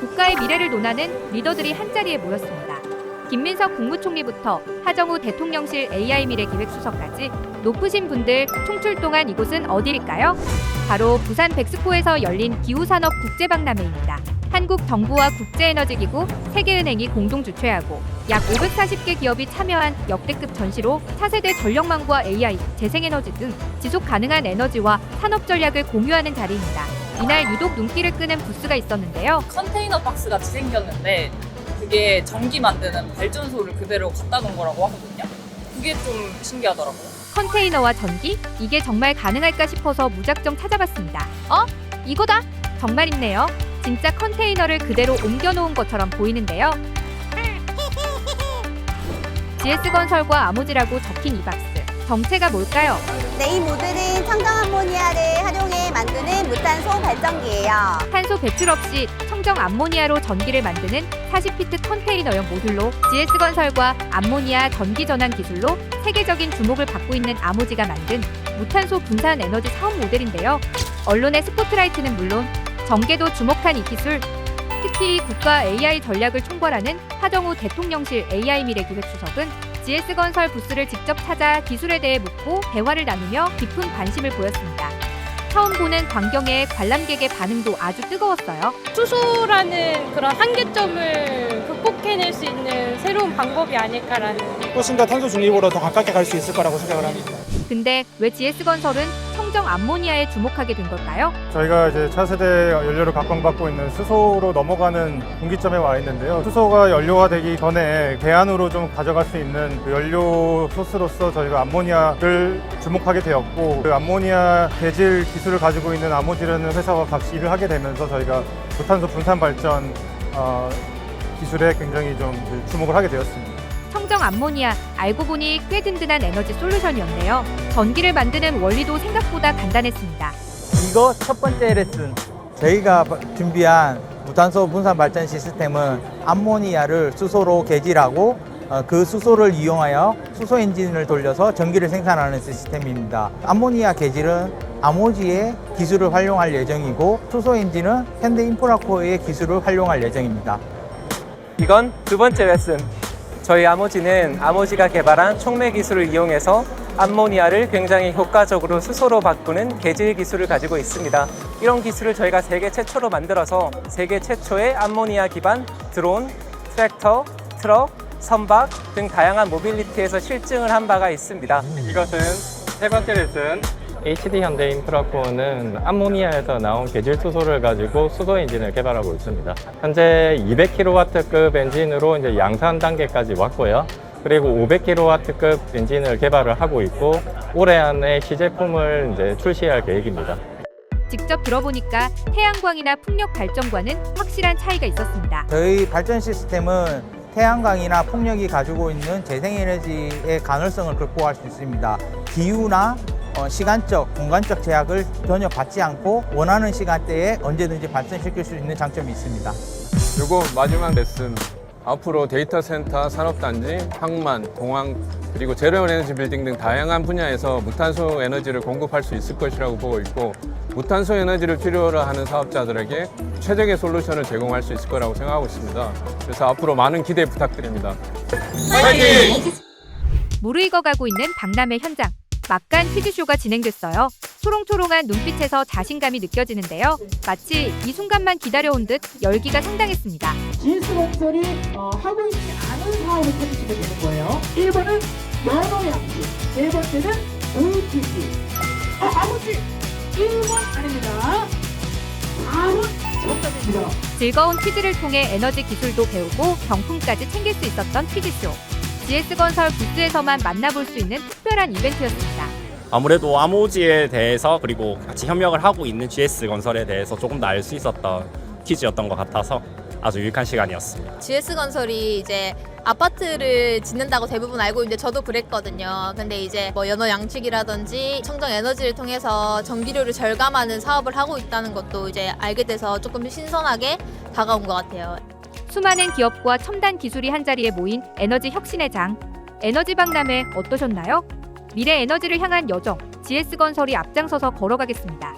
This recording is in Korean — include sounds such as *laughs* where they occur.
국가의 미래를 논하는 리더들이 한자리에 모였습니다. 김민석 국무총리부터 하정우 대통령실 AI 미래 기획수석까지 높으신 분들 총출동한 이곳은 어디일까요? 바로 부산 백스코에서 열린 기후산업 국제박람회입니다. 한국 정부와 국제에너지기구, 세계은행이 공동 주최하고 약 540개 기업이 참여한 역대급 전시로 차세대 전력망과 AI, 재생에너지 등 지속 가능한 에너지와 산업 전략을 공유하는 자리입니다. 이날 유독 눈길을 끄는 부스가 있었는데요. 컨테이너 박스 같이 생겼는데 그게 전기 만드는 발전소를 그대로 갖다 놓은 거라고 하거든요. 그게 좀 신기하더라고요. 컨테이너와 전기? 이게 정말 가능할까 싶어서 무작정 찾아봤습니다. 어? 이거다! 정말 있네요. 진짜 컨테이너를 그대로 옮겨놓은 것처럼 보이는데요. *laughs* GS건설과 아모지라고 적힌 이 박스. 정체가 뭘까요? 네, 이 모듈은 청정 암모니아를 활용해 만드는 무탄소 발전기예요. 탄소 배출 없이 청정 암모니아로 전기를 만드는 40피트 컨테이너형 모듈로 GS건설과 암모니아 전기 전환 기술로 세계적인 주목을 받고 있는 아모지가 만든 무탄소 분산 에너지 사업 모델인데요. 언론의 스포트라이트는 물론 정계도 주목한 이 기술. 특히 국가 AI 전략을 총괄하는 하정우 대통령실 AI 미래 기획 수석은 GS건설 부스를 직접 찾아 기술에 대해 묻고 대화를 나누며 깊은 관심을 보였습니다. 처음 보는 광경에 관람객의 반응도 아주 뜨거웠어요. 수소라는 그런 한계점을 극복해낼 수 있는 새로운 방법이 아닐까라는 훨씬 더 탄소 중립으로 더 가깝게 갈 수 있을 거라고 생각을 합니다. 근데 왜 GS건설은 청정 암모니아에 주목하게 된 걸까요? 저희가 이제 차세대 연료를 각광받고 있는 수소로 넘어가는 분기점에 와 있는데요. 수소가 연료가 되기 전에 대안으로 좀 가져갈 수 있는 그 연료 소스로서 저희가 암모니아를 주목하게 되었고 그 암모니아 대질 기술을 가지고 있는 아모지라는 회사와 같이 일을 하게 되면서 저희가 무탄소 분산 발전 어, 기술에 굉장히 좀 주목을 하게 되었습니다. 청정 암모니아 알고 보니 꽤 든든한 에너지 솔루션이었네요. 전기를 만드는 원리도 생각보다 간단했습니다. 이거 첫 번째 레슨 저희가 준비한 무탄소 분산 발전 시스템은 암모니아를 수소로 개질하고 어, 그 수소를 이용하여 수소 엔진을 돌려서 전기를 생산하는 시스템입니다. 암모니아 개질은 아모지의 기술을 활용할 예정이고 수소 엔진은 현대 인프라코어의 기술을 활용할 예정입니다. 이건 두 번째 레슨. 저희 아모지는 아모지가 개발한 촉매 기술을 이용해서 암모니아를 굉장히 효과적으로 수소로 바꾸는 개질 기술을 가지고 있습니다. 이런 기술을 저희가 세계 최초로 만들어서 세계 최초의 암모니아 기반 드론, 트랙터, 트럭, 선박 등 다양한 모빌리티에서 실증을 한 바가 있습니다. 이것은 세 번째 레슨. HD 현대 인프라코어는 암모니아에서 나온 계질 수소를 가지고 수소 엔진을 개발하고 있습니다. 현재 200kW급 엔진으로 이제 양산 단계까지 왔고요. 그리고 500kW급 엔진을 개발을 하고 있고 올해 안에 시제품을 이제 출시할 계획입니다. 직접 들어보니까 태양광이나 풍력 발전과는 확실한 차이가 있었습니다. 저희 발전 시스템은 태양광이나 풍력이 가지고 있는 재생에너지의 가능성을 극복할 수 있습니다. 기후나 어, 시간적, 공간적 제약을 전혀 받지 않고 원하는 시간대에 언제든지 발전시킬 수 있는 장점이 있습니다. 요거 마지막 레슨. 앞으로 데이터 센터, 산업단지, 항만, 공항, 그리고 제로 에너지 빌딩 등 다양한 분야에서 무탄소 에너지를 공급할 수 있을 것이라고 보고 있고 무탄소 에너지를 필요로 하는 사업자들에게 최적의 솔루션을 제공할 수 있을 거라고 생각하고 있습니다. 그래서 앞으로 많은 기대 부탁드립니다. 무르익어 가고 있는 박람회 현장. 막간 퀴즈쇼가 진행됐어요. 초롱초롱한 눈빛에서 자신감이 느껴지는데요. 마치 이 순간만 기다려온 듯 열기가 상당했습니다. GS건설이 어, 하고 있지 않은 사업을 찾으시면 되는 거예요. 1번은 연어 양지, 네 번째는 OTC. 어, 아버지 1번 아닙니다. 4번 정답입니다. 즐거운 퀴즈를 통해 에너지 기술도 배우고 경품까지 챙길 수 있었던 퀴즈쇼. GS건설 부스에서만 만나볼 수 있는 특별한 이벤트였습니다. 아무래도 아모지에 대해서 그리고 같이 협력을 하고 있는 GS 건설에 대해서 조금 더 알 수 있었던 퀴즈였던 것 같아서 아주 유익한 시간이었습니다. GS건설이 이제 아파트를 짓는다고 대부분 알고 있는데 저도 그랬거든요. 근데 이제 뭐 연어 양식이라든지 청정 에너지를 통해서 전기료를 절감하는 사업을 하고 있다는 것도 이제 알게 돼서 조금 신선하게 다가온 것 같아요. 수많은 기업과 첨단 기술이 한자리에 모인 에너지 혁신의 장. 에너지 박람회 어떠셨나요? 미래 에너지를 향한 여정, GS건설이 앞장서서 걸어가겠습니다.